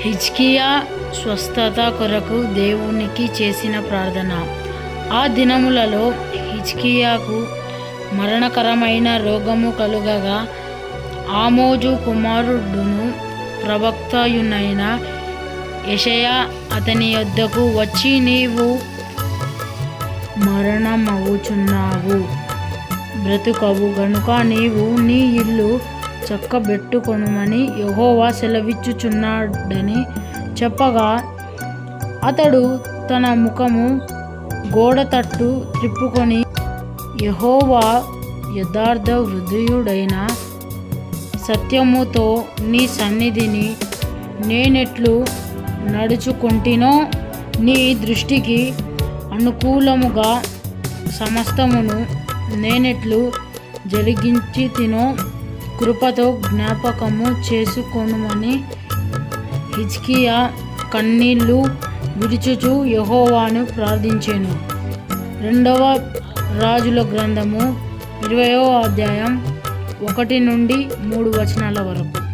హిజ్కియా స్వస్థత కొరకు దేవునికి చేసిన ప్రార్థన. ఆ దినములలో హిజ్కియాకు మరణకరమైన రోగము కలుగగా ఆమోజు కుమారుడును ప్రవక్తయునైన యెషయా అతని యొద్దకు వచ్చి నీవు మరణమవుచున్నావు బ్రతుకవు. గనుక నీవు నీ ఇల్లు చక్కబెట్టుకొనుమని యహోవా సెలవిచ్చుచున్నాడని చెప్పగా అతడు తన ముఖము గోడ తట్టు త్రిప్పుకొని యహోవా యథార్థ హృదయుడైన సత్యముతో నీ సన్నిధిని నేనెట్లు నడుచుకుంటునో నీ దృష్టికి అనుకూలముగా సమస్తమును నేనెట్లు జరిగించి తినో కృపతో జ్ఞాపకము చేసుకొనుమని హిజ్కియా కన్నీళ్ళు విడుచుచు యహోవాను ప్రార్థించాను. రెండవ రాజుల గ్రంథము ఇరవయో అధ్యాయం ఒకటి నుండి మూడు వచనాల వరకు.